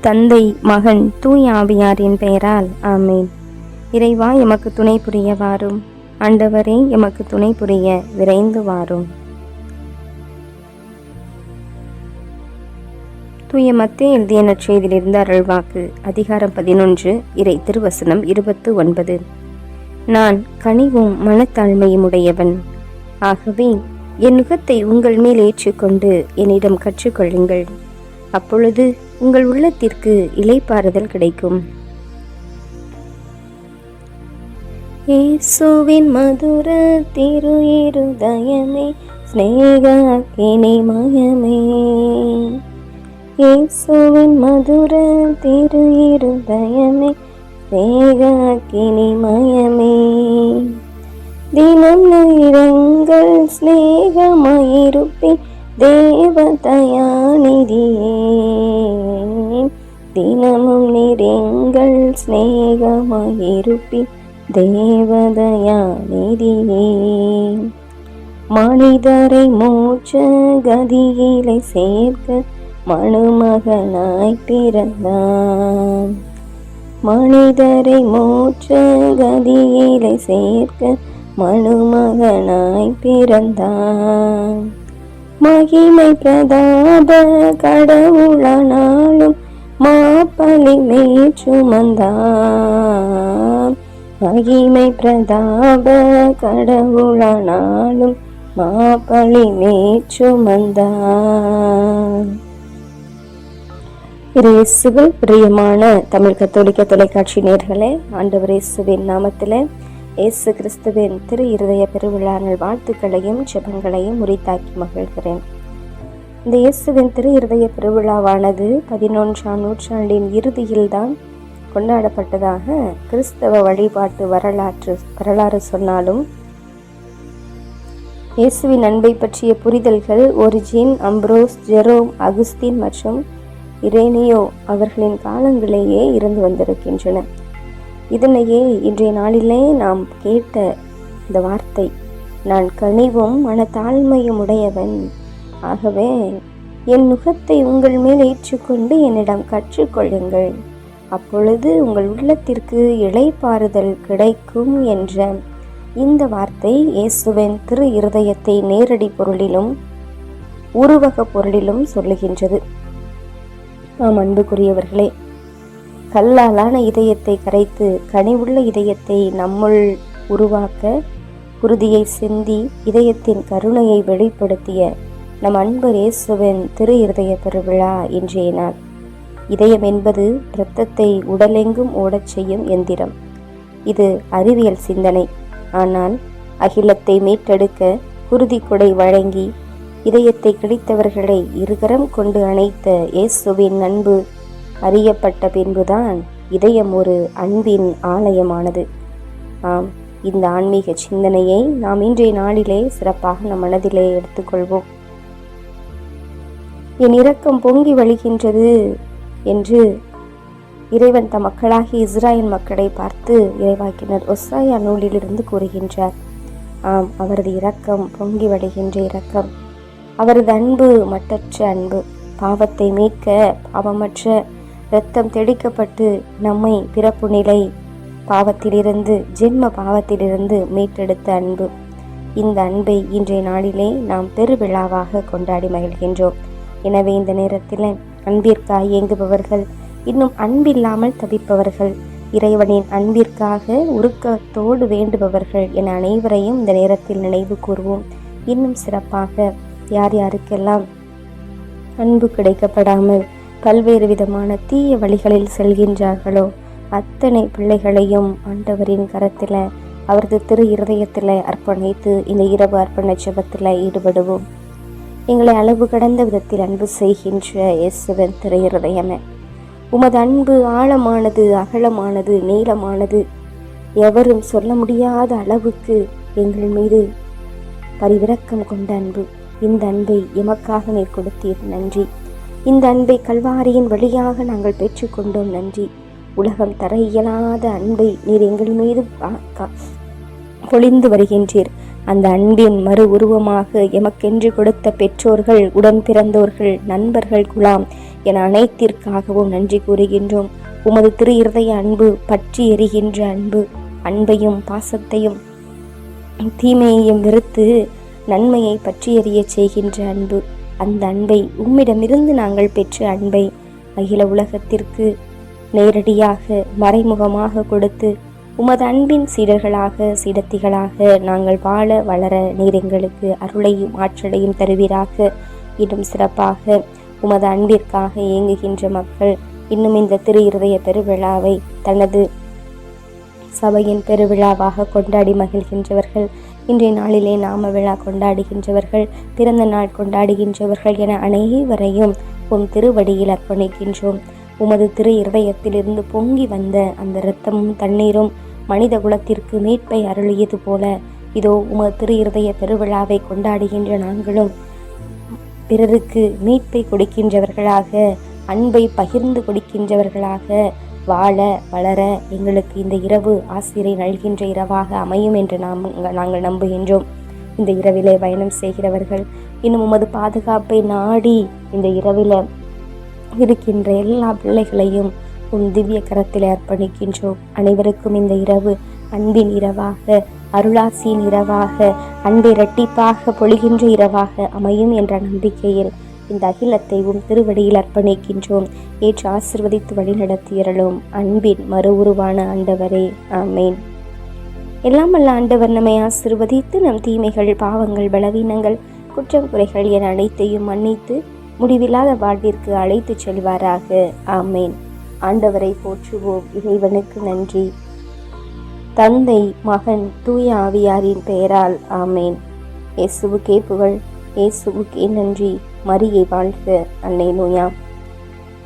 தந்தை மகன் தூய் ஆவியாரின் பெயரால் ஆமேன். இறைவா எமக்கு துணை புரிய வாரும். ஆண்டவரே எமக்கு துணை புரிய விரைந்து வாரும். தூய மத்தே எழுதிய நற்செய்தியிலிருந்து அருள்வாக்கு. அதிகாரம் பதினொன்று இறை திருவசனம் இருபத்து ஒன்பது நான் கனிவும் மனத்தாழ்மையும் உடையவன். ஆகவே என் நுகத்தை உங்கள் மேல் ஏற்றுக்கொண்டு என்னிடம் கற்றுக்கொள்ளுங்கள். அப்பொழுது உங்கள் உள்ளத்திற்கு இலைப்பாறுதல் கிடைக்கும். இயேசுவின் மதுர திரு இருதயமே ஸ்நேகினி மயமே. இயேசுவின் மதுர திரு இருதயமே ஸ்நேகினி மயமே. தினம் நேரங்கள் ஸ்நேகமாயிருப்பேன் தேவதயாநிதியே தினமும் நிறங்கள் சிநேகமாயிருப்பி தேவதயா நிதியே மனிதரை மூச்ச கதியிலை சேர்க்க மணுமகனாய் பிறந்தான் மனிதரை மூச்ச கதியிலை சேர்க்க மணுமகனாய் பிறந்தான் மகிமை பிரதாப கடவுளானாலும் மாப்பலி சுமந்தான் மகிமை பிரதாப கடவுளானாலும் மாப்பலி சுமந்தான் இயேசுவில் பிரியமான தமிழ் கத்தோலிக்க தொலைக்காட்சி நேர்களே ஆண்டவர் இயேசுவின் நாமத்தில் இயேசு கிறிஸ்துவின் திரு இருதய பெருவிழா வாழ்த்துக்களையும் ஜெபங்களையும் உரித்தாக்கி மகிழ்கிறேன். இந்த இயேசுவின் திரு இருதய பெருவிழாவானது பதினொன்றாம் நூற்றாண்டின் இறுதியில்தான் கொண்டாடப்பட்டதாக கிறிஸ்தவ வழிபாட்டு வரலாற்று வரலாறு சொன்னாலும் இயேசுவின் அன்பை பற்றிய புரிதல்கள் ஒரிஜின் அம்ப்ரோஸ் ஜெரோம் அகுஸ்தின் மற்றும் இரேனியோ அவர்களின் காலங்களேயே இருந்து வந்திருக்கின்றன. இதனையே இன்றைய நாளிலே நாம் கேட்ட இந்த வார்த்தை நான் கனிவும் மனத்தாழ்மையும் உடையவன் ஆகவே என் நுகத்தை உங்கள் மேல் ஏற்றுக்கொண்டு என்னிடம் கற்றுக்கொள்ளுங்கள். அப்பொழுது உங்கள் உள்ளத்திற்கு இளைப்பாறுதல் கிடைக்கும் என்ற இந்த வார்த்தை இயேசுவின் திரு இருதயத்தை நேரடி பொருளிலும் உருவக பொருளிலும் சொல்லுகின்றது. ஆம் அன்புக்குரியவர்களே கல்லாலான இதயத்தை கரைத்து கனிவுள்ள இதயத்தை நம்முள் உருவாக்க குருதியை சிந்தி இதயத்தின் கருணையை வெளிப்படுத்திய நம் அன்பு இயேசுவின் திரு இருதய பெருவிழா இன்றைய நாள். இதயம் என்பது இரத்தத்தை உடலெங்கும் ஓடச் செய்யும் எந்திரம். இது அறிவியல் சிந்தனை. ஆனால் அகிலத்தை மீட்டெடுக்க குருதி கொடை வழங்கி இதயத்தை கிடைத்தவர்களை இருகரம் கொண்டு அணைத்த இயேசுவின் அன்பு அறியப்பட்ட பின்புதான் இதயம் ஒரு அன்பின் ஆலயமானது. ஆம் இந்த ஆன்மீக சிந்தனையை நாம் இன்றைய நாளிலே சிறப்பாக நம் மனதிலே எடுத்துக்கொள்வோம். என் இரக்கம் பொங்கி வழிகின்றது என்று இறைவன் தம் மக்களாகி இஸ்ராயல் மக்களை பார்த்து இறைவாக்கினர் ஒசாயா நூலிலிருந்து கூறுகின்றார் ஆம் அவரது இரக்கம் பொங்கி வழிகின்ற இரக்கம். அவரது அன்பு மட்டற்ற அன்பு. பாவத்தை மீட்க பாவமற்ற இரத்தம் தெளிக்கப்பட்டு நம்மை பிறப்பு நிலை பாவத்திலிருந்து ஜென்ம பாவத்திலிருந்து மீட்டெடுத்த அன்பு. இந்த அன்பை இன்றைய நாளிலே நாம் பெருவிழாவாக கொண்டாடி மகிழ்கின்றோம். எனவே இந்த நேரத்தில் அன்பிற்காக இயங்குபவர்கள் இன்னும் அன்பில்லாமல் தவிப்பவர்கள் இறைவனின் அன்பிற்காக உருக்கத்தோடு வேண்டுபவர்கள் என அனைவரையும் இந்த நேரத்தில் நினைவு கூறுவோம் இன்னும் சிறப்பாக யார் யாருக்கெல்லாம் அன்பு கிடைக்கப்படாமல் பல்வேறு விதமான தீய வழிகளில் செல்கின்றார்களோ அத்தனை பிள்ளைகளையும் ஆண்டவரின் கரத்தில் அவரது திரு இருதயத்தில் அர்ப்பணித்து இந்த இரவு அர்ப்பண ஜபத்தில் ஈடுபடுவோம். எங்களை அளவு கடந்த விதத்தில் அன்பு செய்கின்ற இயேசுவன் திரு இருதயமே உமது அன்பு ஆழமானது அகலமானது நீளமானது. எவரும் சொல்ல முடியாத அளவுக்கு எங்கள் மீது பரிவிரக்கம் கொண்ட அன்பு. இந்த அன்பை எமக்காக நீர் கொடுத்தீர். நன்றி. இந்த அன்பை கல்வாரியின் வழியாக நாங்கள் பெற்றுக்கொண்டோம். நன்றி. உலகம் தர இயலாத அன்பை நீர் எங்கள் மீது பொழிந்து வருகின்றீர். அந்த அன்பின் மறு உருவமாக எமக்கென்று கொடுத்த பெற்றோர்கள் உடன் பிறந்தோர்கள் நண்பர்கள் குலாம் என அனைத்திற்காகவும் நன்றி கூறுகின்றோம். உமது திரு இருதய அன்பு பற்றி எரிகின்ற அன்பு அன்பையும் பாசத்தையும் தீமையையும் வெறுத்து நன்மையை பற்றி எறிய செய்கின்ற அன்பு. அந்த அன்பை உம்மிடமிருந்து நாங்கள் பெற்ற அன்பை அகில உலகத்திற்கு நேரடியாக மறைமுகமாக கொடுத்து உமது அன்பின் சீடர்களாக சீடத்திகளாக நாங்கள் வாழ வளர நீர் எங்களுக்கு அருளையும் ஆற்றலையும் தருவீராக. இன்னும் சிறப்பாக உமது அன்பிற்காக இயங்குகின்ற மக்கள் இன்னும் இந்த திரு இருதய பெருவிழாவை தனது சபையின் பெருவிழாவாக கொண்டாடி மகிழ்கின்றவர்கள் இன்றைய நாளிலே நாம விழா கொண்டாடுகின்றவர்கள் பிறந்த நாள் கொண்டாடுகின்றவர்கள் என அனைவரையும் உம் திருவடியில் அர்ப்பணிக்கின்றோம். உமது திரு இருதயத்திலிருந்து பொங்கி வந்த அந்த இரத்தமும் தண்ணீரும் மனித குலத்திற்கு மீட்பை அருளியது போல இதோ உமது திரு இருதய பெருவிழாவை கொண்டாடுகின்ற நாங்களும் பிறருக்கு மீட்பை கொடுக்கின்றவர்களாக அன்பை பகிர்ந்து கொடுக்கின்றவர்களாக வாழ வளர எங்களுக்கு இந்த இரவு ஆசிரியை நல்கின்ற இரவாக அமையும் என்று நாம் நாங்கள் நம்புகின்றோம். இந்த இரவிலே பயணம் செய்கிறவர்கள் இன்னும் உமது பாதுகாப்பை நாடி இந்த இரவில் இருக்கின்ற எல்லா பிள்ளைகளையும் உன் திவ்ய கரத்தில் அர்ப்பணிக்கின்றோம். அனைவருக்கும் இந்த இரவு அன்பின் இரவாக அருளாசியின் இரவாக அன்பை இரட்டிப்பாக பொழிகின்ற இரவாக அமையும் என்ற நம்பிக்கையில் இந்த அகிலத்தை உம் திருவடியில் அர்ப்பணிக்கின்றோம். ஏற்று ஆசிர்வதித்து வழிநடத்தியறலும் அன்பின் மறு உருவான ஆண்டவரே. ஆமேன். எல்லாம் வல்ல ஆண்டவர் நம்மை ஆசிர்வதித்து நம் தீமைகள் பாவங்கள் பலவீனங்கள் குற்றம் குறைகள் என அனைத்தையும் மன்னித்து முடிவில்லாத வாழ்விற்கு அழைத்துச் செல்வாராக. ஆமேன். ஆண்டவரை போற்றுவோம். இறைவனுக்கு நன்றி. தந்தை மகன் தூய ஆவியாரின் பெயரால் ஆமேன். இயேசுவுக்கே புகழ் இயேசுவுக்கே நன்றி. மரியை வாழ்க. அன்னை நோயா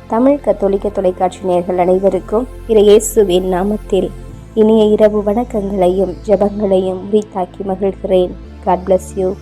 தமிழ் கத்தோலிக்க தொலைக்காட்சி நேர்கள் அனைவருக்கும் இறை இயேசுவின் நாமத்தில் இனிய இரவு வணக்கங்களையும் ஜெபங்களையும் உரித்தாக்கி மகிழ்கிறேன். God bless you